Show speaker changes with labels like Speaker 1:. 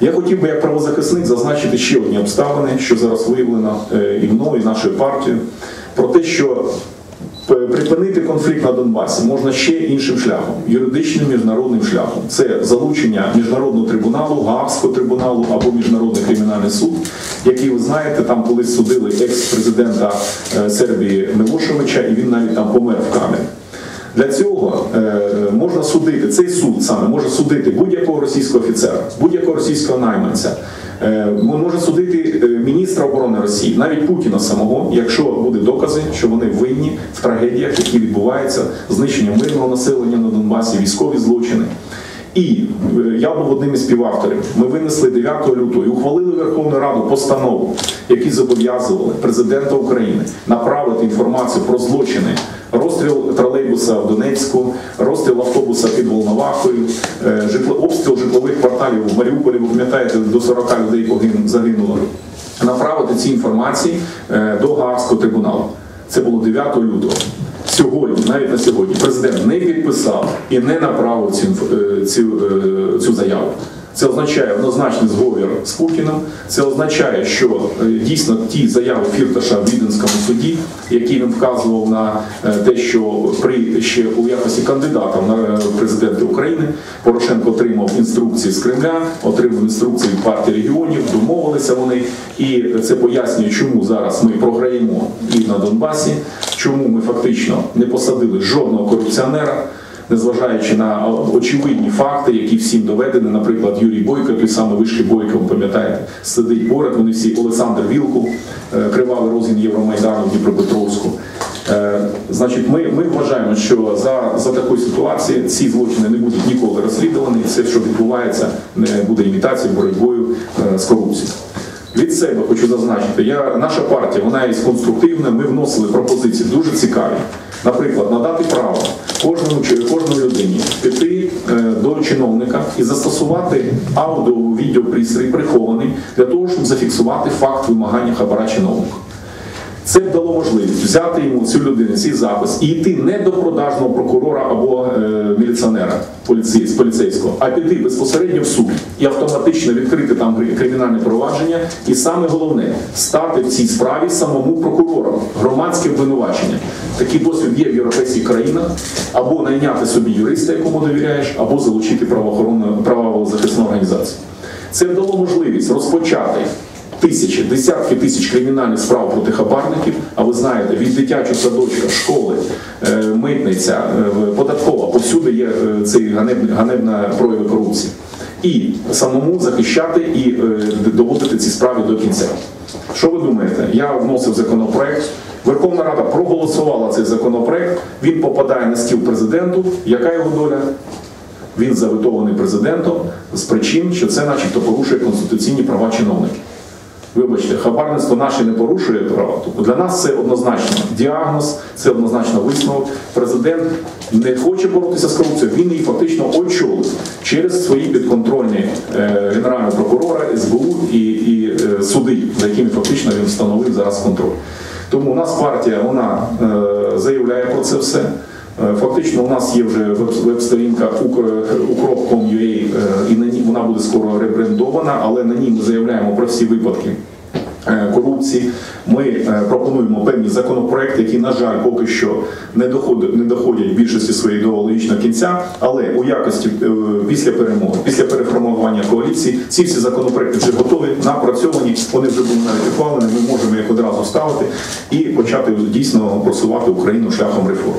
Speaker 1: Я хотів би як правозахисник зазначити ще одні обставини, що зараз виявлено е, і мною, і нашою партією, про те, що припинити конфлікт на Донбасі можна ще іншим шляхом, юридичним міжнародним шляхом. Це залучення міжнародного трибуналу, Гаагського трибуналу або міжнародний кримінальний суд, який ви знаєте, там колись судили екс-президента е, Сербії Милошевича, і він навіть там помер в камері. Для цього е, можна судити, цей суд саме може судити будь-якого російського офіцера, будь-якого російського найманця. Е, може судити е, міністра оборони Росії, навіть Путіна самого, якщо буде докази, що вони винні в трагедіях, які відбуваються, знищення мирного населення на Донбасі, військові злочини. І е, я був одним із співавторів. Ми винесли 9 лютого і ухвалили Верховну Раду постанову, які зобов'язували президента України направити інформацію про злочини. Розстріл тролейбуса в Донецьку, розстріл автобуса під Волновахою, е, обстріл житлових кварталів в Маріуполі. Ви пам'ятаєте, до 40 людей загинуло. Направити ці інформації е, до Гаагського трибуналу. Це було 9 лютого. Сьогодні, навіть на сьогодні, президент не підписав і не направив цю, е, цю, е, цю заяву. Це означає однозначний зговір з Путіним. Це означає, що е, дійсно ті заяви Фірташа в Віденському суді, які він вказував на те, що при ще у якості кандидата на президенти України Порошенко отримав інструкції з Кремля, отримав інструкції від партії регіонів, домовилися вони, і це пояснює, чому зараз ми програємо і на Донбасі, чому ми фактично не посадили жодного корупціонера незважаючи на очевидні факти, які всім доведені, наприклад, Юрій Бойко, той самий вишки Бойко, ви пам'ятаєте, сидить поряд. Вони всі Олександр Вілкул, е, кривавий розгін Євромайдану в Дніпропетровську. Е, Значить, ми, ми вважаємо, що за, за такої ситуації ці злочини не будуть ніколи розслідувані. Все, що відбувається, не буде імітацією боротьбою е, з корупцією. Від себе хочу зазначити, я, наша партія вона є конструктивна. Ми вносили пропозиції дуже цікаві. Наприклад, надати право кожному чи кожній людині піти е, до чиновника і застосувати аудіо відеопристрій прихований для того, щоб зафіксувати факт вимагання хабара чиновника. Це дало можливість взяти йому цю людину, цей запис і йти не до продажного прокурора або е, міліціонера поліцей, поліцейського, а піти безпосередньо в суд і автоматично відкрити там кримінальне провадження. І саме головне стати в цій справі самому прокурором, громадське обвинувачення. Такий досвід є в європейських країнах, або найняти собі юриста, якому довіряєш, або залучити правоохоронну правозахисну організацію. Це дало можливість розпочати тисячі, десятки тисяч кримінальних справ проти хабарників. А ви знаєте, від дитячого садочка, школи, е, митниця, е, податкова, повсюди є е, цей ганебна прояви корупції. І самому захищати і доводити ці справи до кінця. Що ви думаєте? Я вносив законопроект. Верховна Рада проголосувала цей законопроект. Він попадає на стіл президенту. Яка його доля? Він заветований президентом з причин, що це, начебто, порушує конституційні права чиновників. Вибачте, хабарництво наше не порушує права. Тобто для нас це однозначно діагноз, це однозначно висновок. Президент не хоче боротися з корупцією, він її фактично очолив через свої підконтрольні е, генерального прокурора, СБУ і, і е, суди, за якими фактично він встановив зараз контроль. Тому у нас партія вона е, заявляє про це все. Е, Фактично, у нас є вже веб- веб-сторінка ukrop.com.ua, е, і на ній вона буде скоро ребрендована, але на ній ми заявляємо про всі випадки е, корупції. Ми пропонуємо певні законопроекти, які, на жаль, поки що не доходять, не доходять в більшості своєї до логічного кінця. Але у якості після перемоги, після переформування коаліції, ці всі законопроекти вже готові, напрацьовані. Вони вже були навіть ухвалені. Ми можемо їх одразу ставити і почати дійсно просувати Україну шляхом реформ.